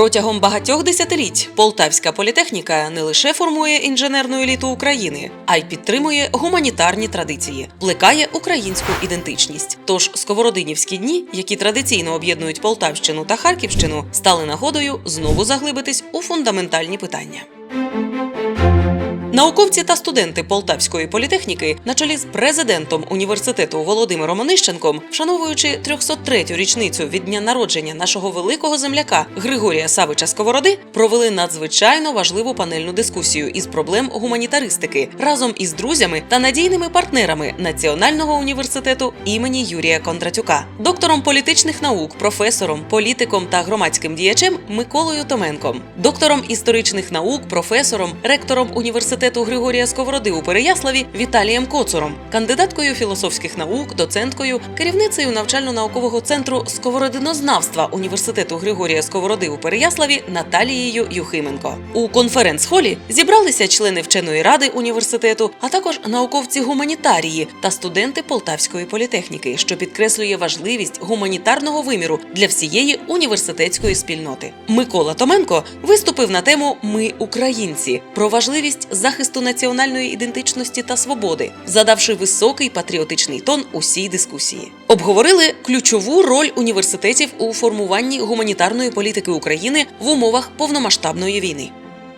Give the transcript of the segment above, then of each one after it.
Протягом багатьох десятиліть полтавська політехніка не лише формує інженерну еліту України, а й підтримує гуманітарні традиції, плекає українську ідентичність. Тож сковородинівські дні, які традиційно об'єднують Полтавщину та Харківщину, стали нагодою знову заглибитись у фундаментальні питання. Науковці та студенти Полтавської політехніки на чолі з президентом університету Володимиром Онищенком, вшановуючи 303-ю річницю від дня народження нашого великого земляка Григорія Савича Сковороди, провели надзвичайно важливу панельну дискусію із проблем гуманітаристики разом із друзями та надійними партнерами Національного університету імені Юрія Кондратюка, доктором політичних наук, професором, політиком та громадським діячем Миколою Томенком, доктором історичних наук, професором, ректором університету Григорія Сковороди у Переяславі Віталієм Коцуром, кандидаткою філософських наук, доценткою, керівницею навчально-наукового центру сковородинознавства університету Григорія Сковороди у Переяславі Наталією Юхименко. У конференц-холі зібралися члени вченої ради університету, а також науковці гуманітарії та студенти Полтавської політехніки, що підкреслює важливість гуманітарного виміру для всієї університетської спільноти. Микола Томенко виступив на тему Ми українці про важливість захисту національної ідентичності та свободи, задавши високий патріотичний тон усій дискусії. Обговорили ключову роль університетів у формуванні гуманітарної політики України в умовах повномасштабної війни.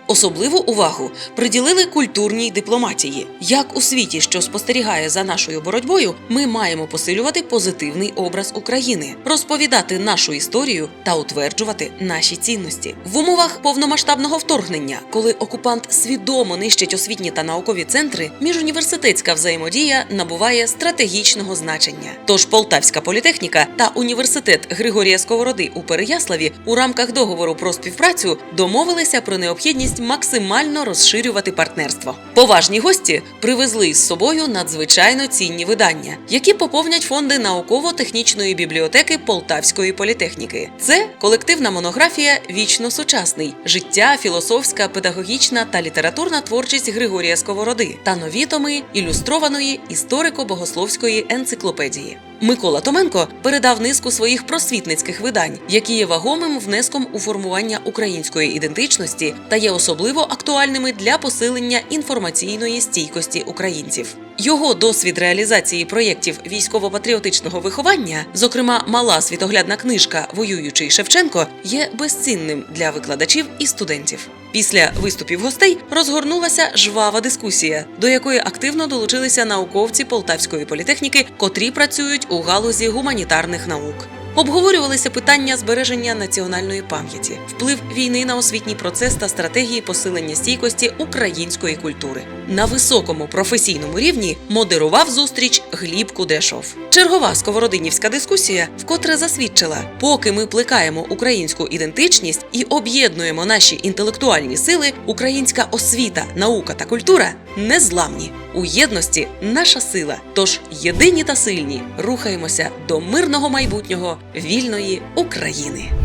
Особливу увагу приділили культурній дипломатії. Як у світі, що спостерігає за нашою боротьбою, ми маємо посилювати позитивний образ України, розповідати нашу історію та утверджувати наші цінності в умовах повномасштабного вторгнення, коли окупант свідомо нищить освітні та наукові центри, міжуніверситетська взаємодія набуває стратегічного значення. Тож Полтавська політехніка та університет Григорія Сковороди у Переяславі у рамках договору про співпрацю домовилися про необхідність максимально розширювати партнерство. Поважні гості привезли із собою надзвичайно цінні видання, які поповнять фонди науково-технічної бібліотеки Полтавської політехніки. Це колективна монографія Вічно сучасний життя, філософська, педагогічна та літературна творчість Григорія Сковороди та нові томи ілюстрованої історико-богословської енциклопедії. Микола Томенко передав низку своїх просвітницьких видань, які є вагомим внеском у формування української ідентичності та є особливо актуальними для посилення інформаційної стійкості українців. Його досвід реалізації проєктів військово-патріотичного виховання, зокрема мала світоглядна книжка Воюючий Шевченко, є безцінним для викладачів і студентів. Після виступів гостей розгорнулася жвава дискусія, до якої активно долучилися науковці Полтавської політехніки, котрі працюють у галузі гуманітарних наук. Обговорювалися питання збереження національної пам'яті, вплив війни на освітній процес та стратегії посилення стійкості української культури. На високому професійному рівні модерував зустріч Гліб Кудешов. Чергова сковородинівська дискусія вкотре засвідчила, поки ми плекаємо українську ідентичність і об'єднуємо наші інтелектуальні сили, українська освіта, наука та культура незламні. У єдності наша сила. Тож єдині та сильні рухаємося до мирного майбутнього вільної України.